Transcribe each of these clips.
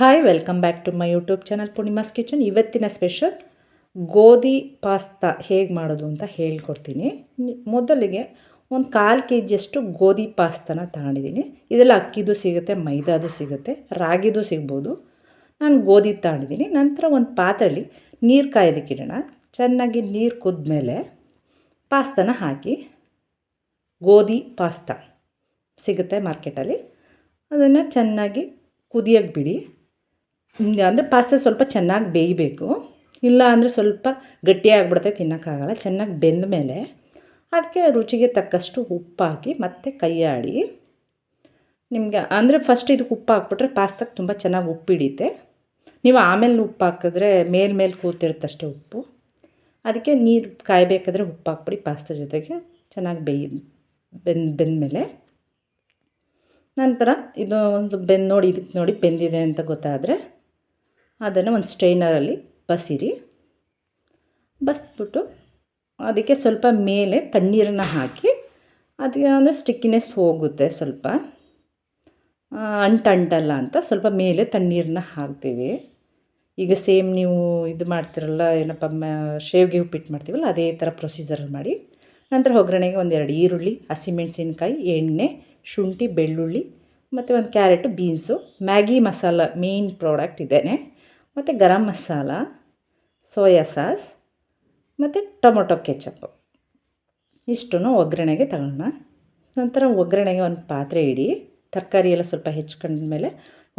Hi welcome back to my YouTube channel Poornima's kitchen ಇವತ್ತಿನ special ಗೋಧಿ pasta ಹೇಗೆ ಮಾಡೋದು ಅಂತ ಹೇಳ್ಕೊಡ್ತೀನಿ. ಮೊದಲಿಗೆ ಒಂದು ಕಾಲು ಕೆ ಜಿಯಷ್ಟು ಗೋಧಿ ಪಾಸ್ತಾನ ತಗೊಂಡಿದ್ದೀನಿ. ಇದೆಲ್ಲ ಅಕ್ಕಿದು ಸಿಗುತ್ತೆ, ಮೈದಾದು ಸಿಗುತ್ತೆ, ರಾಗಿದು ಸಿಗ್ಬೋದು. ನಾನು ಗೋಧಿ ತಗೊಂಡಿದ್ದೀನಿ. ನಂತರ ಒಂದು ಪಾತ್ರೆಯಲ್ಲಿ ನೀರು ಕಾಯ್ದಿಕ್ಕಿಡೋಣ ಚೆನ್ನಾಗಿ ನೀರು ಕುದ್ಮೇಲೆ ಪಾಸ್ತಾನ ಹಾಕಿ ಗೋಧಿ ಪಾಸ್ತಾ ಸಿಗುತ್ತೆ ಮಾರ್ಕೆಟಲ್ಲಿ ಅದನ್ನು ಚೆನ್ನಾಗಿ ಕುದಿಯೋಕ್ಕೆ ಬಿಡಿ. ಅಂದರೆ ಪಾಸ್ತ ಸ್ವಲ್ಪ ಚೆನ್ನಾಗಿ ಬೇಯಬೇಕು. ಇಲ್ಲ ಅಂದರೆ ಸ್ವಲ್ಪ ಗಟ್ಟಿಯಾಗ್ಬಿಡುತ್ತೆ, ತಿನ್ನೋಕ್ಕಾಗಲ್ಲ. ಚೆನ್ನಾಗಿ ಬೆಂದ ಮೇಲೆ ಅದಕ್ಕೆ ರುಚಿಗೆ ತಕ್ಕಷ್ಟು ಉಪ್ಪು ಹಾಕಿ ಮತ್ತೆ ಕೈಯಾಡಿ. ನಿಮಗೆ ಅಂದರೆ ಫಸ್ಟ್ ಇದಕ್ಕೆ ಉಪ್ಪು ಹಾಕ್ಬಿಟ್ರೆ ಪಾಸ್ತಕ್ಕೆ ತುಂಬ ಚೆನ್ನಾಗಿ ಉಪ್ಪು ಹಿಡಿಯುತ್ತೆ ನೀವು ಆಮೇಲೆ ಉಪ್ಪು ಹಾಕಿದ್ರೆ ಮೇಲೆ ಮೇಲೆ ಉಪ್ಪು. ಅದಕ್ಕೆ ನೀರು ಕಾಯಬೇಕಾದ್ರೆ ಉಪ್ಪು ಹಾಕ್ಬಿಡಿ ಪಾಸ್ತಾ ಜೊತೆಗೆ. ಚೆನ್ನಾಗಿ ಬೇಯಿ, ಬೆಂದ ಬೆಂದಮೇಲೆ ನಂತರ ಇದು ಒಂದು ಬೆಂದು ನೋಡಿ, ಇದಕ್ಕೆ ನೋಡಿ ಬೆಂದಿದೆ ಅಂತ ಗೊತ್ತಾದರೆ ಅದನ್ನು ಒಂದು ಸ್ಟ್ರೈನರಲ್ಲಿ ಬಸಿರಿ. ಬಸ್ಬಿಟ್ಟು ಅದಕ್ಕೆ ಸ್ವಲ್ಪ ಮೇಲೆ ತಣ್ಣೀರನ್ನು ಹಾಕಿ, ಅದಕ್ಕೆ ಅಂದರೆ ಸ್ಟಿಕ್ಕಿನೆಸ್ ಹೋಗುತ್ತೆ ಸ್ವಲ್ಪ. ಅಂಟಂಟಲ್ಲ ಅಂತ ಸ್ವಲ್ಪ ಮೇಲೆ ತಣ್ಣೀರನ್ನ ಹಾಕ್ತೀವಿ. ಈಗ ಸೇಮ್ ನೀವು ಇದು ಮಾಡ್ತಿರಲ್ಲ, ಏನಪ್ಪ, ಮ, ಶೇವ್ಗೆ ಉಪ್ಪಿಟ್ಟು ಮಾಡ್ತೀವಲ್ಲ, ಅದೇ ಥರ ಪ್ರೊಸೀಜರ್ ಮಾಡಿ. ನಂತರ ಒಗ್ಗರಣೆಗೆ ಒಂದೆರಡು ಈರುಳ್ಳಿ ಹಸಿಮೆಣಸಿನ್ಕಾಯಿ ಎಣ್ಣೆ, ಶುಂಠಿ, ಬೆಳ್ಳುಳ್ಳಿ, ಮತ್ತು ಒಂದು carrot, beans, Maggi masala main product ಇದೇನೆ. ಮತ್ತು ಗರಂ ಮಸಾಲ, ಸೋಯಾ ಸಾಸ್, ಮತ್ತು ಟೊಮೊಟೊ ಕೆಚಪ್ಪು ಇಷ್ಟನ್ನು ಒಗ್ಗರಣೆಗೆ ತಗೊಳ್ಳೋಣ ನಂತರ ಒಗ್ಗರಣೆಗೆ ಒಂದು ಪಾತ್ರೆ ಇಡಿ. ತರಕಾರಿ ಎಲ್ಲ ಸ್ವಲ್ಪ ಹೆಚ್ಕೊಂಡ್ಮೇಲೆ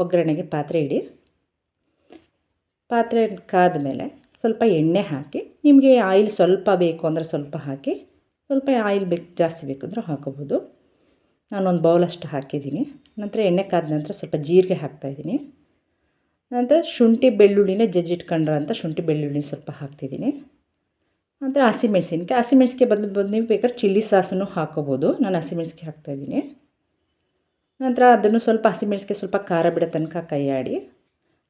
ಒಗ್ಗರಣೆಗೆ ಪಾತ್ರೆ ಇಡಿ. ಪಾತ್ರೆ ಕಾದ ಮೇಲೆ ಸ್ವಲ್ಪ ಎಣ್ಣೆ ಹಾಕಿ, ನಿಮಗೆ ಆಯಿಲ್ ಸ್ವಲ್ಪ ಬೇಕು ಅಂದರೆ ಸ್ವಲ್ಪ ಹಾಕಿ, ಸ್ವಲ್ಪ ಆಯಿಲ್ ಬೇಕು ಜಾಸ್ತಿ ಬೇಕು ಅಂದರೆ ಹಾಕೋಬೋದು. ನಾನೊಂದು ಬೌಲಷ್ಟು ಹಾಕಿದ್ದೀನಿ. ನಂತರ ಎಣ್ಣೆ ಕಾದ ನಂತರ ಸ್ವಲ್ಪ ಜೀರಿಗೆ ಹಾಕ್ತಾಯಿದ್ದೀನಿ ನಂತರ ಶುಂಠಿ ಬೆಳ್ಳುಳ್ಳಿನ ಜಜ್ಜಿಟ್ಕೊಂಡ್ರ ಅಂತ ಶುಂಠಿ ಬೆಳ್ಳುಳ್ಳಿ ಸ್ವಲ್ಪ ಹಾಕ್ತಿದ್ದೀನಿ. ನಂತರ ಹಸಿಮೆಣಸಿನ್ಕಾಯಿ ಹಸಿಮೆಣ್ಸಿಗೆ ಬದಲು ಬದಲು ನೀವು ಬೇಕಾದ್ರೆ ಚಿಲ್ಲಿ ಸಾಸನ್ನು ಹಾಕೋಬೋದು. ನಾನು ಹಸಿಮೆಣ್ಸಿಗೆ ಹಾಕ್ತಾಯಿದ್ದೀನಿ ನಂತರ ಅದನ್ನು ಸ್ವಲ್ಪ ಹಸಿಮೆಣಸಿಗೆ ಸ್ವಲ್ಪ ಖಾರ ಬಿಡೋ ತನಕ ಕೈ ಆಡಿ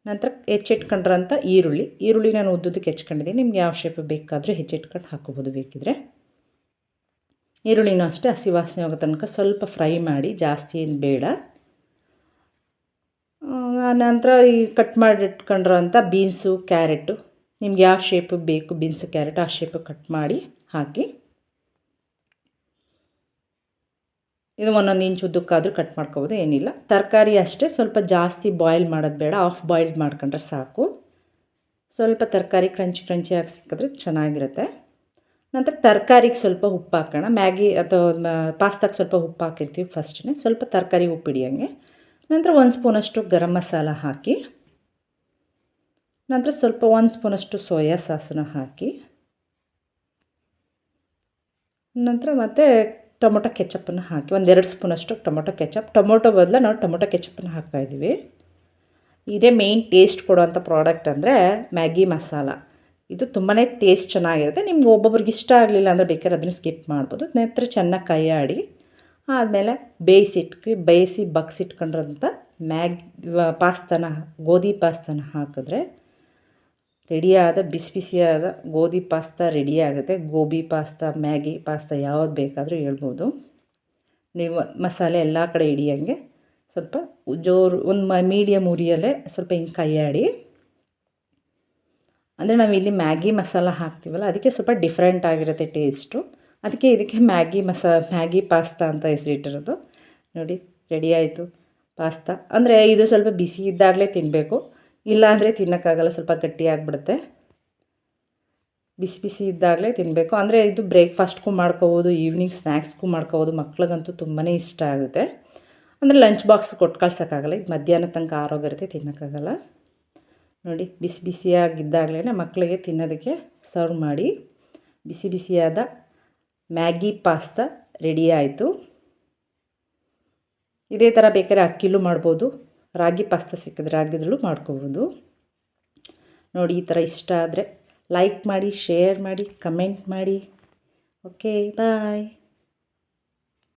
ನಂತರ ಹೆಚ್ಚಿಟ್ಕೊಂಡ್ರಂಥ ಈರುಳ್ಳಿ. ಈರುಳ್ಳಿ ನಾನು ಉದ್ದುದಕ್ಕೆ ಹೆಚ್ಕೊಂಡಿದ್ದೀನಿ ನಿಮ್ಗೆ ಯಾವ ಶೇಪ್ ಬೇಕಾದರೂ ಹೆಚ್ಚಿಟ್ಕೊಂಡು ಹಾಕೋಬೋದು ಬೇಕಿದ್ರೆ. ಈರುಳ್ಳಿನೂ ಅಷ್ಟೇ, ಹಸಿ ವಾಸನೆ ಹೋಗೋ ತನಕ ಸ್ವಲ್ಪ ಫ್ರೈ ಮಾಡಿ, ಜಾಸ್ತಿ ಏನು ಬೇಡ. ನಂತರ ಈ ಕಟ್ ಮಾಡಿ ಇಟ್ಕೊಂಡಿರೋಂಥ ಬೀನ್ಸು, ಕ್ಯಾರೆಟು. ನಿಮ್ಗೆ ಯಾವ ಶೇಪ್ ಬೇಕು ಬೀನ್ಸು, ಕ್ಯಾರೆಟ್, ಆ ಶೇಪ್ ಕಟ್ ಮಾಡಿ ಹಾಕಿ. ಇದು ಒಂದೊಂದು ಇಂಚ್ ಉದ್ದಕ್ಕಾದರೂ ಕಟ್ ಮಾಡ್ಕೋಬೋದು, ಏನಿಲ್ಲ. ತರಕಾರಿ ಅಷ್ಟೇ, ಸ್ವಲ್ಪ ಜಾಸ್ತಿ ಬಾಯ್ಲ್ ಮಾಡೋದು ಬೇಡ ಆಫ್ ಬಾಯ್ಲ್ಡ್ ಮಾಡ್ಕೊಂಡ್ರೆ ಸಾಕು. ಸ್ವಲ್ಪ ತರಕಾರಿ ಕ್ರಂಚಿ ಕ್ರಂಚಿಯಾಗಿ ಸಿಕ್ಕಿದ್ರೆ ಚೆನ್ನಾಗಿರುತ್ತೆ. ನಂತರ ತರಕಾರಿಗೆ ಸ್ವಲ್ಪ ಉಪ್ಪು ಹಾಕೋಣ. ಮ್ಯಾಗಿ ಅಥವಾ ಪಾಸ್ತಾಗೆ ಸ್ವಲ್ಪ ಉಪ್ಪು ಹಾಕಿರ್ತೀವಿ ಫಸ್ಟ್ನೇ. ಸ್ವಲ್ಪ ತರಕಾರಿ ಉಪ್ಪು ಹಿಡಿಯೋಂಗೆ. ನಂತರ ಒಂದು ಸ್ಪೂನಷ್ಟು ಗರಂ ಮಸಾಲ ಹಾಕಿ, ನಂತರ ಸ್ವಲ್ಪ ಒಂದು ಸ್ಪೂನಷ್ಟು ಸೋಯಾ ಸಾಸನ್ನು ಹಾಕಿ, ನಂತರ ಮತ್ತೆ ಟೊಮೊಟೊ ಕೆಚಪ್ಪನ್ನು ಹಾಕಿ ಒಂದೆರಡು ಸ್ಪೂನಷ್ಟು ಟೊಮೊಟೊ ಕೆಚಪ್. ಟೊಮೊಟೊ ಬದಲು ನಾವು ಟೊಮೊಟೊ ಕೆಚಪ್ಪನ್ನು ಹಾಕ್ತಾಯಿದ್ದೀವಿ ಇದೇ ಮೇಯ್ನ್ ಟೇಸ್ಟ್ ಕೊಡುವಂಥ ಪ್ರಾಡಕ್ಟ್ ಅಂದರೆ ಮ್ಯಾಗಿ ಮಸಾಲ. ಇದು ತುಂಬಾ ಟೇಸ್ಟ್ ಚೆನ್ನಾಗಿರುತ್ತೆ. ನಿಮ್ಗೆ ಒಬ್ಬೊಬ್ರಿಗೆ ಇಷ್ಟ ಆಗಲಿಲ್ಲ ಅಂದರೆ ಬೇಕಾದ್ರೆ ಅದನ್ನು ಸ್ಕಿಪ್ ಮಾಡ್ಬೋದು. ನಂತರ ಚೆನ್ನಾಗಿ ಕೈ ಆಡಿ ಆದಮೇಲೆ ಬೇಯಿಸಿಟ್ಕಿ, ಬೇಯಿಸಿ ಬಗ್ಸಿಟ್ಕೊಂಡ್ರಂಥ ಮ್ಯಾಗ್ ಪಾಸ್ತಾನ, ಗೋಧಿ ಪಾಸ್ತಾನ ಹಾಕಿದ್ರೆ ರೆಡಿಯಾದ, ಬಿಸಿ ಬಿಸಿಯಾದ ಗೋಧಿ ಪಾಸ್ತಾ ರೆಡಿಯಾಗುತ್ತೆ ಗೋಬಿ ಪಾಸ್ತಾ, ಮ್ಯಾಗಿ ಪಾಸ್ತಾ ಯಾವ್ದು ಬೇಕಾದರೂ ಹೇಳ್ಬೋದು. ನೀವು ಮಸಾಲೆ ಎಲ್ಲ ಕಡೆ ಹಿಡಿಯಂಗೆ ಸ್ವಲ್ಪ ಜೋರು ಒಂದು ಮ ಮೀಡಿಯಮ್ ಉರಿಯಲ್ಲೇ ಸ್ವಲ್ಪ ಹಿಂಗೆ ಕೈಯಾಡಿ ಅಂದರೆ ನಾವು ಇಲ್ಲಿ ಮ್ಯಾಗಿ ಮಸಾಲ ಹಾಕ್ತೀವಲ್ಲ, ಅದಕ್ಕೆ ಸ್ವಲ್ಪ ಡಿಫ್ರೆಂಟ್ ಆಗಿರುತ್ತೆ ಟೇಸ್ಟು ಅದಕ್ಕೆ ಇದಕ್ಕೆ ಮ್ಯಾಗಿ ಮಸಾ, ಮ್ಯಾಗಿ ಪಾಸ್ತಾ ಅಂತ ಹೆಸರಿಟ್ಟಿರೋದು ನೋಡಿ ರೆಡಿ ಆಯಿತು ಪಾಸ್ತಾ. ಅಂದರೆ ಇದು ಸ್ವಲ್ಪ ಬಿಸಿ ಇದ್ದಾಗಲೇ ತಿನ್ನಬೇಕು ಇಲ್ಲಾಂದರೆ ತಿನ್ನೋಕ್ಕಾಗಲ್ಲ, ಸ್ವಲ್ಪ ಗಟ್ಟಿಯಾಗಿಬಿಡುತ್ತೆ ಬಿಸಿ ಬಿಸಿ ಇದ್ದಾಗಲೇ ತಿನ್ನಬೇಕು ಅಂದರೆ ಇದು ಬ್ರೇಕ್ಫಾಸ್ಟ್ಗೂ ಮಾಡ್ಕೋಬೋದು ಈವ್ನಿಂಗ್ ಸ್ನ್ಯಾಕ್ಸ್ಗೂ ಮಾಡ್ಕೋಬೋದು. ಮಕ್ಳಿಗಂತೂ ತುಂಬಾ ಇಷ್ಟ ಆಗುತ್ತೆ. ಅಂದರೆ ಲಂಚ್ ಬಾಕ್ಸ್ ಕೊಟ್ಟು ಕಳ್ಸೋಕ್ಕಾಗಲ್ಲ. ಇದು ಮಧ್ಯಾಹ್ನ ತನಕ ಆರೋಗ್ಯತೆ ತಿನ್ನೋಕ್ಕಾಗಲ್ಲ. ನೋಡಿ, ಬಿಸಿ ಬಿಸಿಯಾಗಿದ್ದಾಗಲೇ ಮಕ್ಕಳಿಗೆ ತಿನ್ನೋದಕ್ಕೆ ಸರ್ವ್ ಮಾಡಿ. ಬಿಸಿ ಬಿಸಿಯಾದ ಮ್ಯಾಗಿ ಪಾಸ್ತಾ ರೆಡಿ ಆಯಿತು. ಇದೇ ಥರ ಬೇಕಾದ್ರೆ ಅಕ್ಕಿಲೂ ಮಾಡ್ಬೋದು. ರಾಗಿ ಪಾಸ್ತಾ ಸಿಕ್ಕಿದ್ರೆ ರಾಗಿದ್ರಲ್ಲೂ ಮಾಡ್ಕೋಬೋದು. ನೋಡಿ, ಈ ಥರ ಇಷ್ಟ ಆದರೆ ಲೈಕ್ ಮಾಡಿ ಶೇರ್ ಮಾಡಿ ಕಮೆಂಟ್ ಮಾಡಿ. Okay bye